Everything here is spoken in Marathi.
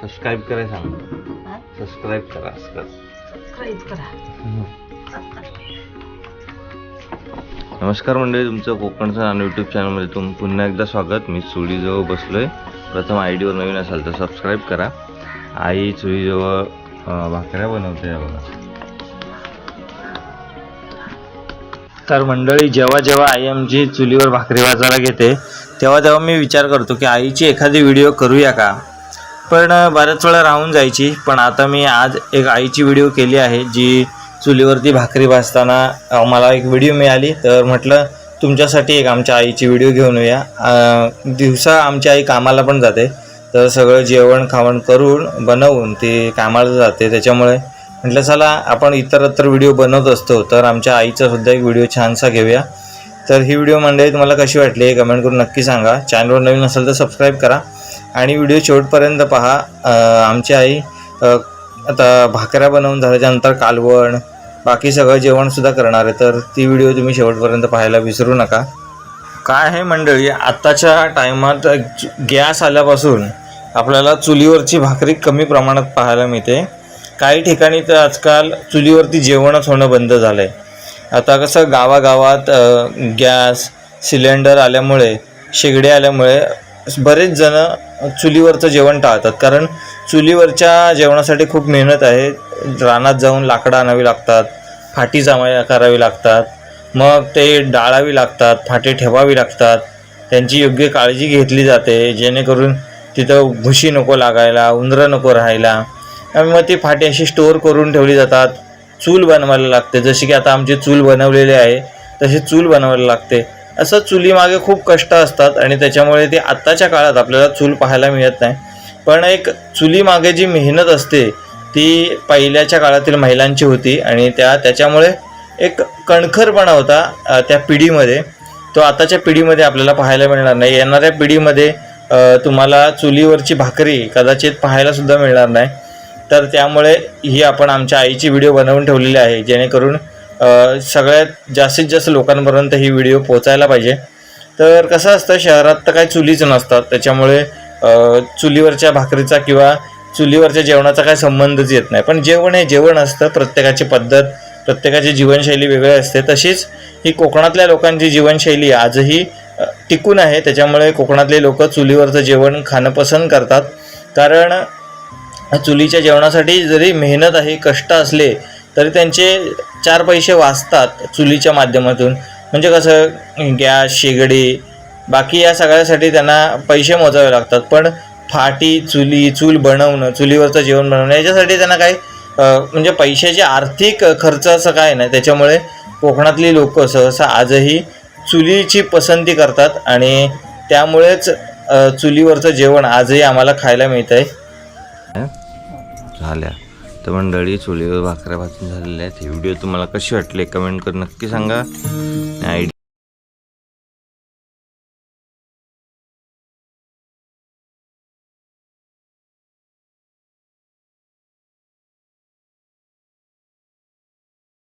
सबस्क्राईब करा सांग? सबस्क्राईब करा सबस्क्राईब करा. नमस्कार मंडळी तुमचं कोकणचं नान यूट्यूब चॅनलमध्ये तुम पुन्हा एकदा स्वागत. मी चुलीजवळ बसलोय. प्रथम आय डीवर नवीन असाल तर सबस्क्राईब करा. आई चुलीजवळ अं, भाकऱ्या बनवते आहे बघा. तर मंडळी जेव्हा जेव्हा आई आमची चुलीवर भाकरी वाजायला घेते तेव्हा तेव्हा मी विचार करतो की आईची एखादी व्हिडिओ करूया का? पण बऱ्याच वेळा राहून जायची. पण आता मी आज एक आईची व्हिडिओ केली आहे जी चुलीवरती भाकरी भाजताना मला एक व्हिडिओ मिळाली. तर म्हटलं तुमच्यासाठी एक आमच्या आईची व्हिडिओ घेऊन येऊया. दिवसा आमची आई कामाला पण जाते. तर सगळं जेवण खावण करून बनवून ती कामाला जाते. त्याच्यामुळे म्हटलं चला आपण इतरत्र व्हिडिओ बनवत असतो. तर आमच्या आईचा सुद्धा एक व्हिडिओ छानसा घेऊया. तर ही व्हिडिओ मंडळी तुम्हाला कशी वाटली हे कमेंट करून नक्की सांगा. चॅनलवर नवीन असेल तर सबस्क्राईब करा. आणि व्हिडिओ शेवटपर्यंत पहा. आमची आई आता भाकऱ्या बनवून झाल्याच्यानंतर कालवण बाकी सगळं जेवणसुद्धा करणार आहे. तर ती व्हिडिओ तुम्ही शेवटपर्यंत पाहायला विसरू नका. काय आहे मंडळी आत्ताच्या टायमात गॅस आल्यापासून आपल्याला चुलीवरची भाकरी कमी प्रमाणात पाहायला मिळते. काही ठिकाणी तर आजकाल चुलीवरती जेवणच होणं बंद झालं आहे आता कसं गावागावात गॅस सिलेंडर आल्यामुळे शेगडी आल्यामुळे बरेच जण चुलीवरचं जेवण टाळतात. कारण चुलीवरच्या जेवणासाठी खूप मेहनत आहे. रानात जाऊन लाकडं आणावी लागतात फाटी जमा करावी लागतात. मग ते डाळावी लागतात फाटे ठेवावी लागतात. त्यांची योग्य काळजी घेतली जाते जेणेकरून तिथं भुशी नको लागायला उंदरं नको राहायला. आणि मग ती फाटी अशी स्टोअर करून ठेवली जातात. चूल बनवायला लागते. जशी की आता आमची चूल बनवलेली आहे तशी चूल बनवायला लागते. असं चुलीमागे खूप कष्ट असतात आणि त्याच्यामुळे ते आत्ताच्या काळात आपल्याला चूल पाहायला मिळत नाही. पण एक चुलीमागे जी मेहनत असते ती पहिल्याच्या काळातील महिलांची होती आणि त्या त्याच्यामुळे एक कणखरपणा होता त्या पिढीमध्ये. तो आताच्या पिढीमध्ये आपल्याला पाहायला मिळणार नाही. येणाऱ्या पिढीमध्ये तुम्हाला चुलीवरची भाकरी कदाचित पाहायलासुद्धा मिळणार नाही. तर त्यामुळे ही आपण आमच्या आईची व्हिडिओ बनवून ठेवलेली आहे जेणेकरून सगळ्यात जास्तीत जास्त लोकांपर्यंत ही व्हिडिओ पोचायला पाहिजे. तर कसं असतं शहरात तर काही चुलीच नसतात. त्याच्यामुळे चुलीवरच्या भाकरीचा किंवा चुलीवरच्या जेवणाचा काही संबंधच येत नाही. पण जेवण हे जेवण असतं. प्रत्येकाची पद्धत प्रत्येकाची जीवनशैली वेगळी असते. तशीच ही कोकणातल्या लोकांची जीवनशैली आजही टिकून आहे. त्याच्यामुळे कोकणातले लोक चुलीवरचं जेवण खाणं पसंत करतात. कारण चुलीच्या जेवणासाठी जरी मेहनत आहे कष्ट असले तरी त्यांचे चार पैसे वाचतात चुलीच्या माध्यमातून. म्हणजे कसं गॅस शेगडी बाकी या सगळ्यासाठी त्यांना पैसे मोजावे लागतात. पण फाटी चुली चूल बनवणं चुलीवरचं जेवण बनवणं याच्यासाठी त्यांना काही म्हणजे पैशाचे आर्थिक खर्च असं काय नाही. त्याच्यामुळे कोकणातली लोक सहसा आजही चुलीची पसंती करतात आणि त्यामुळेच चुलीवरचं जेवण आजही आम्हाला खायला मिळत आहे झाल्या. तर मंडळी चुलीवर भाकऱ्या भाजून झालेल्या आहेत. हे व्हिडिओ तुम्हाला कशी वाटली कमेंट करून नक्की सांगा. आय